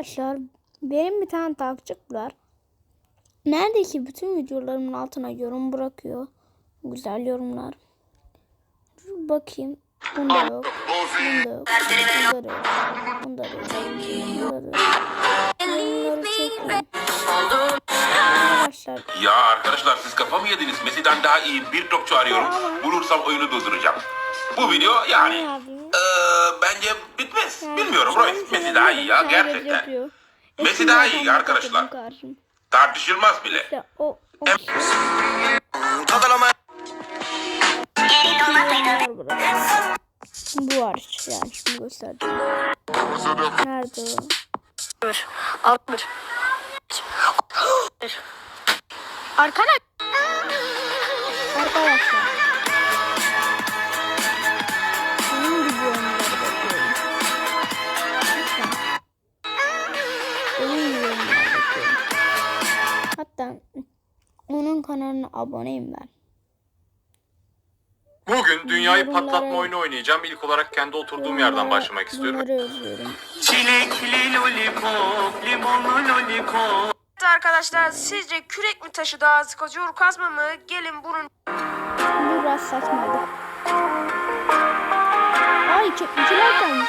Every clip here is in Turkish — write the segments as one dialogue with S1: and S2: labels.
S1: Arkadaşlar benim bir tane takipçim var. Neredeyse bütün videolarımın altına yorum bırakıyor. Güzel yorumlar. Dur bakayım. Bunda yok. Bunda yok. Bunda da yok. Bunda da yok. Bunda da yok. Yorumları çok iyi. Arkadaşlar
S2: Ya arkadaşlar siz kafa mı yediniz? Messi'den daha iyi bir topçu arıyorum. Bulursam oyunu durduracağım. Bu video
S1: ne
S2: yani eee, bence bitmez.
S1: Yani
S2: Bilmiyorum Royce. Messi daha iyi ya gerçekten. Messi daha iyi arkadaşlar. Tartışılmaz bile.
S1: İşte o, o. Bu hariç yani şimdi göstereceğim. Nerede o?
S3: Arkadaş.
S1: Hatta onun kanalına aboneyim ben.
S4: Bugün dünyayı
S1: Bunları-
S4: patlatma oyunu oynayacağım. İlk olarak kendi oturduğum yerden
S1: Bunları-
S4: başlamak istiyorum.
S1: Bunları özlüyorum.
S5: Çilekli lollipop, limonlu lollipop.
S3: Evet arkadaşlar sizce kürek mi taşı daha sık acıyor kazma mı? Gelin bunun
S1: Bu biraz saçmaydı. Ay çekmeciler gelmiş.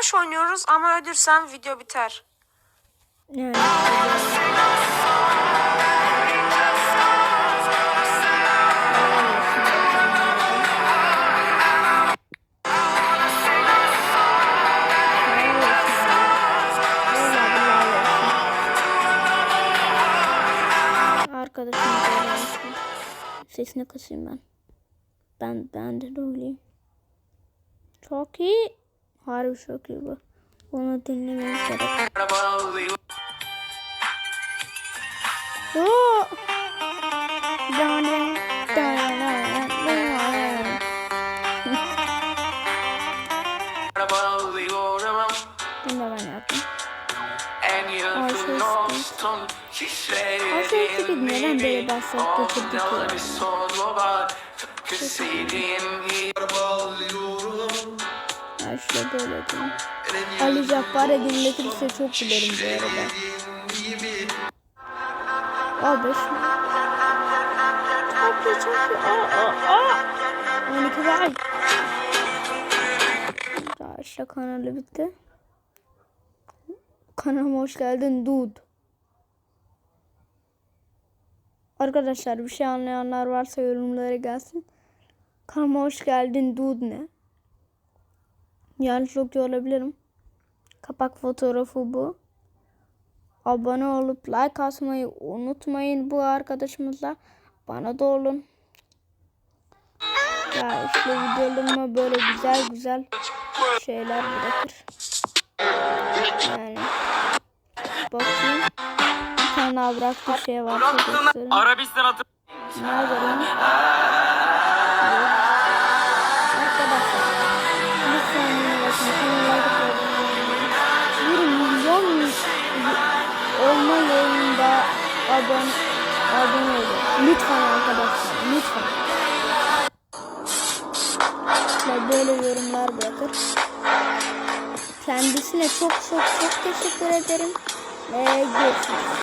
S3: Dash oynuyoruz ama ölürsem video biter.
S1: Böyle. Arkadaşım. Sesini kısayım ben. Ben ben de öyleyim. Çok iyi. Harbi çok iyi bu. Onu dinlemeniz gerek. Oo. Bunu da ben yaptım. Aşağısı bir neden böyle bassak götürdük ya. Ya şöyle böyle yapayım. Ali Cabbar'a dinletirse çok gülerim bu arada. Aa 5 mi? Çok çok iyi. Aa aa aa. 12 var. Daha kanalı bitti. Kanalıma hoş geldin dude. Arkadaşlar bir şey anlayanlar varsa yorumlara gelsin. Kanalıma hoş geldin dude ne? Yani çok iyi olabilirim. Kapak fotoğrafı bu. Abone olup like atmayı unutmayın bu arkadaşımızla. Bana da olun. Ya işte videolarıma böyle güzel güzel şeyler bırakır. Yani bakayım. Bir tane daha bıraktığı şey varsa göstereyim.
S5: Arabistan atı.
S1: Nerede lan? Abone, abone olun. Lütfen arkadaşlar. Lütfen. Ve böyle yorumlar bırakır. Kendisine çok çok çok teşekkür ederim. Ve görüşürüz.